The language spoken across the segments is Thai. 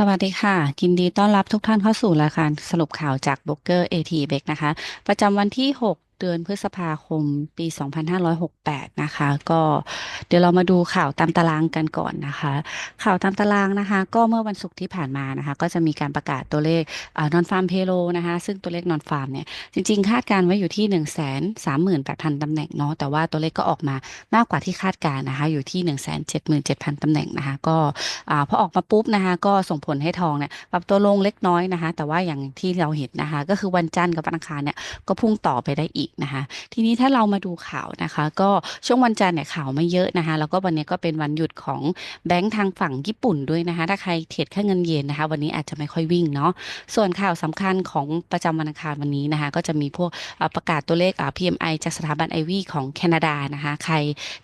สวัสดีค่ะ ยินดีต้อนรับทุกท่านเข้าสู่รายการสรุปข่าวจากบล็อกเกอร์ AT b e c นะคะ ประจำวันที่ 6 เดือนพฤษภาคมปี 2568 นะคะ ก็เดี๋ยวเรามาดูข่าวตามตารางกันก่อนนะคะ ข่าวตามตารางนะคะ ก็เมื่อวันศุกร์ที่ผ่านมานะคะ ก็จะมีการประกาศตัวเลขนอนฟาร์มเพโลนะคะ ซึ่งตัวเลขนอนฟาร์มเนี่ย จริงๆ คาดการไว้อยู่ที่ 1 3 8 0 0 0ตำแหน่งเนาะแต่ว่าตัวเลขก็ออกมามากกว่าที่คาดการนะคะ อยู่ที่ 1 7 7 0 0 0ตำแหน่งนะคะ ก็พอออกมาปุ๊บนะคะ ก็ส่งผลให้ทองเนี่ยปรับตัวลงเล็กน้อยนะคะ แต่ว่าอย่างที่เราเห็นนะคะ ก็คือวันจันทร์กับวันอังคารเนี่ยก็พุ่งต่อไปได้อีกนะคะ ทีนี้ถ้าเรามาดูข่าวนะคะ ก็ช่วงวันจันทร์เนี่ยข่าวไม่เยอะนะคะ แล้วก็วันนี้ก็เป็นวันหยุดของแบงก์ทางฝั่งญี่ปุ่นด้วยนะคะ ถ้าใครเทรดค่าเงินเยนนะคะ วันนี้อาจจะไม่ค่อยวิ่งเนาะส่วนข่าวสำคัญของประจำวันอังคารวันนี้นะคะ ก็จะมีพวกประกาศตัวเลข PMI จากสถาบันไอวีของแคนาดานะคะ ใคร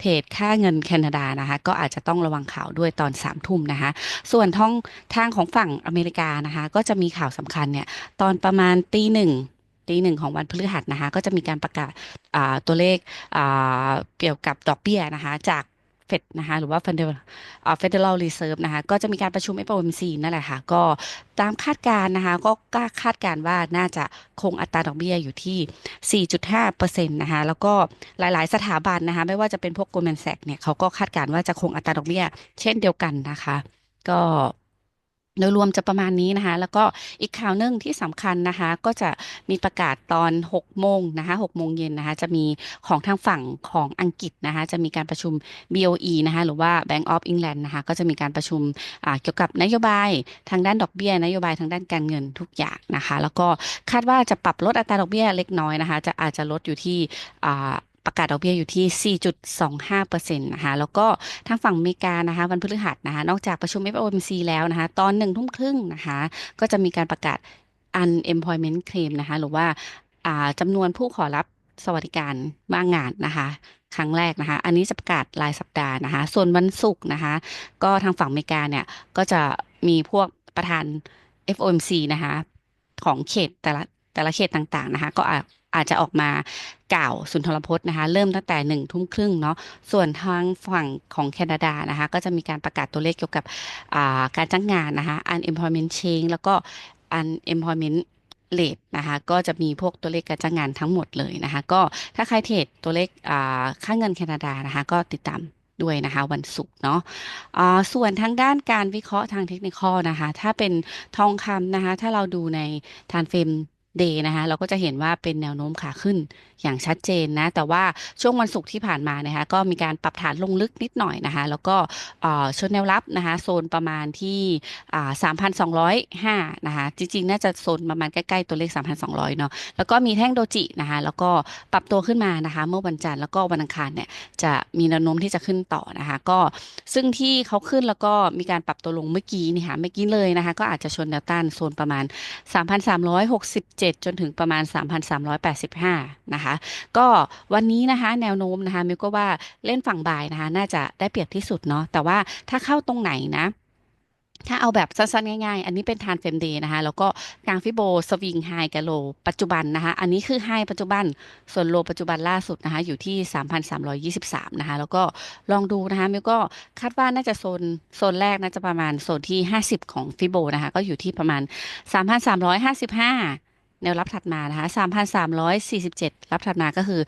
เทรดค่าเงินแคนาดานะคะ ก็อาจจะต้องระวังข่าวด้วยตอน3ามทุ่มนะคะ ส่วนท้องทางของฝั่งอเมริกานะคะ ก็จะมีข่าวสำคัญเนี่ยตอนประมาณตีหนึ่ง ตีหนึ่งของวันพฤหัสนะคะ ก็จะมีการประกาศตัวเลขเกี่ยวกับดอกเบี้ยนะคะ จากเฟดนะคะหรือว่า Federal Federal Reserve นะคะก็จะมีการประชุม FOMC นั่นแหละค่ะ ก็ตามคาดการนะคะก็กล้าคาดการว่าน่าจะคงอัตราดอกเบี้ยอยู่ที่ 4.5%นะคะแล้วก็หลายๆ สถาบันนะคะไม่ว่าจะเป็นพวก Goldman Sachs เนี่ยเขาก็คาดการว่าจะคงอัตราดอกเบี้ยเช่นเดียวกันนะคะ ก็ โดยรวมจะประมาณนี้นะคะ แล้วก็อีกข่าวหนึ่งที่สำคัญนะคะ ก็จะมีประกาศตอน 6 โมงนะคะ6โมงเย็นนะคะ จะมีของทางฝั่งของอังกฤษนะคะ จะมีการประชุม BOE นะคะ หรือว่า Bank of England นะคะ ก็จะมีการประชุมเกี่ยวกับนโยบายทางด้านดอกเบี้ย นโยบายทางด้านการเงินทุกอย่างนะคะ แล้วก็คาดว่าจะปรับลดอัตราดอกเบี้ยเล็กน้อยนะคะ จะอาจจะลดอยู่ที่ ประกาศดอกเบี้ยอยู่ที่ 4.25%นะคะ แล้วก็ทางฝั่งอเมริกานะคะ วันพฤหัสนะคะ นอกจากประชุม FOMC แล้วนะคะ ตอนหนึ่งทุ่มครึ่งนะคะ ก็จะมีการประกาศ unemployment claim นะคะ หรือว่าจำนวนผู้ขอรับสวัสดิการว่างงานนะคะครั้งแรกนะคะ อันนี้จะประกาศรายสัปดาห์นะคะ ส่วนวันศุกร์นะคะ ก็ทางฝั่งอเมริกาเนี่ย ก็จะมีพวกประธาน FOMC นะคะ ของเขตแต่ละแต่ละเขตต่างๆนะคะ ก็ อาจจะออกมากล่าวสุนทรพจน์นะคะ เริ่มตั้งแต่หนึ่งทุ่มครึ่งเนาะส่วนทางฝั่งของแคนาดานะคะ ก็จะมีการประกาศตัวเลขเกี่ยวกับการจ้างงานนะคะ unemployment change แล้วก็ unemployment rate นะคะก็จะมีพวกตัวเลขการจ้างงานทั้งหมดเลยนะคะ ก็ถ้าใครเทรดตัวเลขค่าเงินแคนาดานะคะ ก็ติดตามด้วยนะคะวันศุกร์เนาะะส่วนทางด้านการวิเคราะห์ทางเทคนิคนะคะ ถ้าเป็นทองคำนะคะ ถ้าเราดูในทานเฟรม เดย์นะคะเราก็จะเห็นว่าเป็นแนวโน้มขาขึ้นอย่างชัดเจนนะ แต่ว่าช่วงวันศุกร์ที่ผ่านมานะคะก็มีการปรับฐานลงลึกนิดหน่อยนะคะ แล้วก็ชนแนวรับนะคะโซนประมาณที่สามพันะคะจริงๆ น่าจะโซนประมาณใกล้ๆตัวเลขสามพันองร้อยเนาะแล้วก็มีแท่งโดจินะคะแล้วก็ปรับตัวขึ้นมานะคะ เมื่อวันจันทร์แล้วก็วันอังคารเนี่ยจะมีแนวโน้มที่จะขึ้นต่อนะคะก็ซึ่งที่เขาขึ้นแล้วก็มีการปรับตัวลงเมื่อกี้นี่ค่ะเมื่อกี้เลยนะคะ ก็อาจจะชนแนวต้านโซนประมาณ 3,367 7 จนถึงประมาณ 3,385 นะคะ ก็วันนี้นะคะแนวโน้มนะคะมิวก็ว่าเล่นฝั่งบ่ายนะคะ น่าจะได้เปรียบที่สุดเนาะแต่ว่าถ้าเข้าตรงไหนนะถ้าเอาแบบสั้นๆ ง่ายๆ อันนี้เป็นทานเฟมเดย์นะคะ แล้วก็กลางฟิโบสวิงไฮกับโล ปัจจุบันนะคะ อันนี้คือไฮปัจจุบัน ส่วนโลปัจจุบันล่าสุดนะคะ อยู่ที่ 3,323 นะคะ แล้วก็ลองดูนะคะมิวก็คาดว่าน่าจะโซนโซนแรกน่าจะประมาณโซนที่ 50 ของฟิโบนะคะ ก็อยู่ที่ประมาณ 3,355 แนวรับถัดมานะคะ3,347 รับถัดมาก็คือ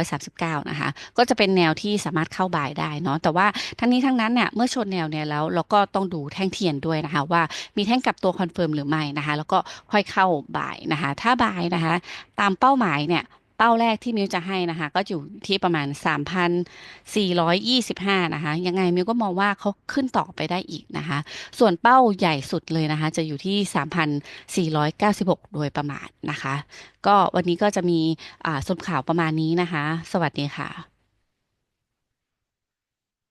3,339 นะคะ ก็จะเป็นแนวที่สามารถเข้าบ่ายได้เนาะ แต่ว่าทั้งนี้ทั้งนั้นเนี่ย เมื่อชนแนวเนี่ยแล้วเราก็ต้องดูแท่งเทียนด้วยนะคะ ว่ามีแท่งกลับตัวคอนเฟิร์มหรือไม่นะคะ แล้วก็ค่อยเข้าบ่ายนะคะ ถ้าบ่ายนะคะ ตามเป้าหมายเนี่ย เป้าแรกที่มิวจะให้นะคะ ก็อยู่ที่ประมาณ 3,425 นะคะ ยังไงมิวก็มองว่าเขาขึ้นต่อไปได้อีกนะคะ ส่วนเป้าใหญ่สุดเลยนะคะ จะอยู่ที่ 3,496 โดยประมาณนะคะ ก็วันนี้ก็จะมีสรุปข่าวประมาณนี้นะคะ สวัสดีค่ะ